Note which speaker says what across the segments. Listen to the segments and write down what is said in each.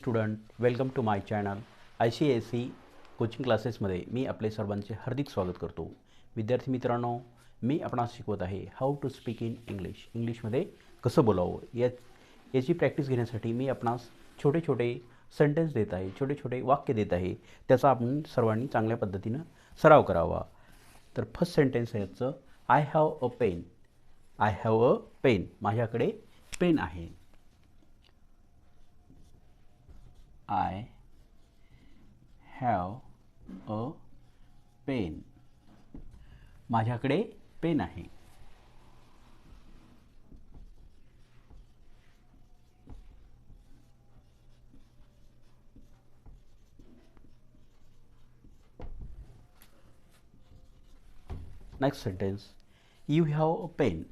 Speaker 1: Student welcome to my channel I C S C coaching क्लासेसमध्ये मी आपले सर्वांचे हार्दिक स्वागत करतो. विद्यार्थी मित्रांनो मी आपणास शिकवत आहे how to speak in English इंग्लिशमध्ये कसं बोलावं? या याची प्रॅक्टिस घेण्यासाठी मी आपणास छोटे छोटे सेंटेन्स देत आहे छोटे छोटे वाक्य देत आहे. त्याचा आपण सर्वांनी चांगल्या पद्धतीनं सराव करावा. तर फर्स्ट सेंटेन्स आहे याचं I have a pen I have a pen माझ्याकडे पेन आहे. I have a pen. माझ्याकडे पेन आहे next sentence you have a pen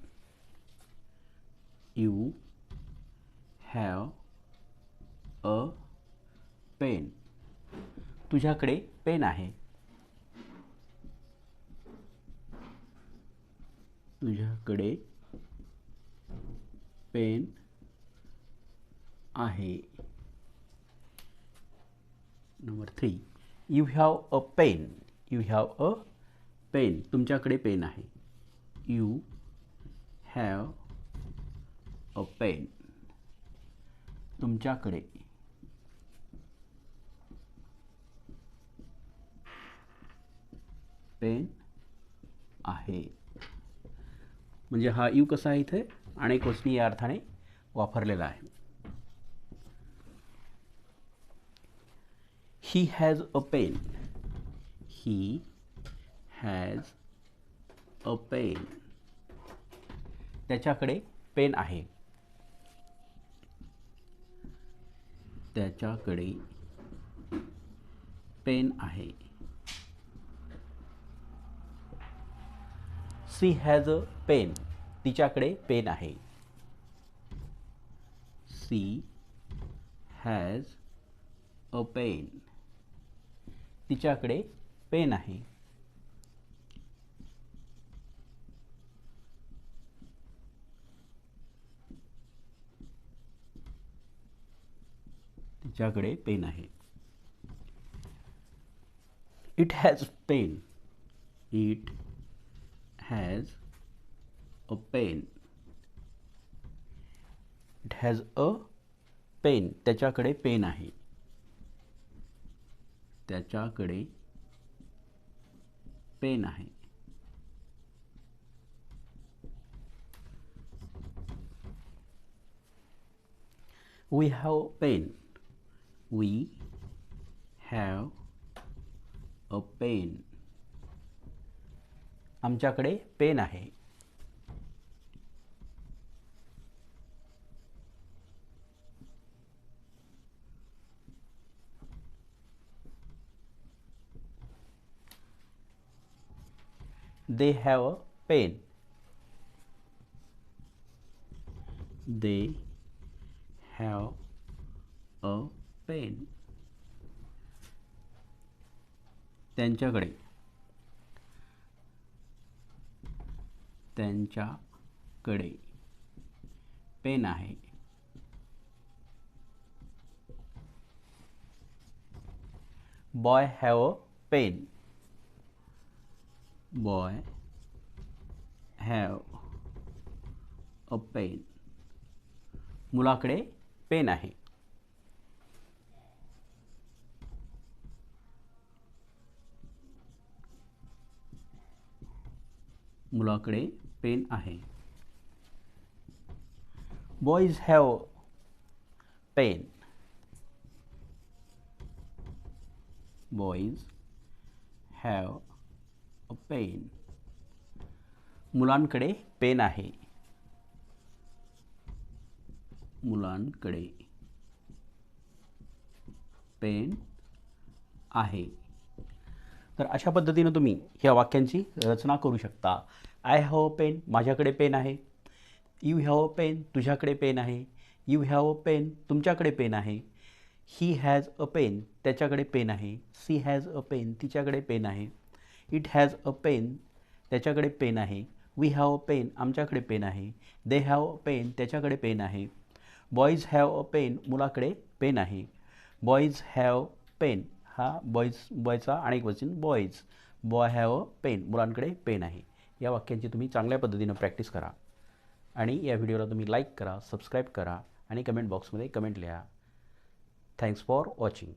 Speaker 1: you have a pen. तुझ्याकडे पेन आहे. तुझ्याकडे पेन आहे. Number three you have a pen you have a pen तुमच्याकडे pen आहे. यू हॅव अ पेन तुमच्याकडे pen आहे. म्हणजे हा यू कसा आहे इथे? आणि कोचनी या अर्थाने वापरलेला आहे. He has a pen he has a pen त्याच्याकडे पेन आहे. त्याच्याकडे पेन आहे. सी हॅज अ पेन तिच्याकडे पेन आहे. सी हॅज अ पेन तिच्याकडे पेन आहे. तिच्याकडे पेन आहे. It has pen it has a pen. It has a pen त्याच्याकडे पेन आहे. त्याच्याकडे पेन आहे. We have pen we have a pen आमच्याकडे पेन आहे. They have a pen they have a pen त्यांच्याकडे. त्यांच्याकडे. पेन आहे. Boy have a pen. Boy have a pen. मुलाकडे पेन आहे. मुलाकडे पेन आहे. Boys have pen boys have a pen मुलांकडे पेन आहे. मुलांकडे पेन आहे. तर अशा पद्धतीनं तुम्ही ह्या वाक्यांची रचना करू शकता. आय हॅव अ पेन माझ्याकडे पेन आहे यू हॅव अ पेन तुझ्याकडे पेन आहे यू हॅव अ पेन तुमच्याकडे पेन आहे ही हॅज अ पेन त्याच्याकडे पेन आहे सी हॅज अ पेन तिच्याकडे पेन आहे इट हॅज अ पेन त्याच्याकडे पेन आहे वी हॅव अ पेन आमच्याकडे पेन आहे दे हॅव अ पेन त्याच्याकडे पेन आहे बॉईज हॅव अ पेन मुलाकडे पेन आहे बॉईज हॅव पेन हा बॉईज बॉयचा अनेक वचन boys boy have a pen मुलांकडे पेन आहे या वाक्यांची तुम्ही चांगल्या पद्धतीनं प्रॅक्टिस करा. आणि या व्हिडिओला तुम्ही लाईक करा सबस्क्राईब करा आणि कमेंट बॉक्समध्ये कमेंट लिहा. Thanks for watching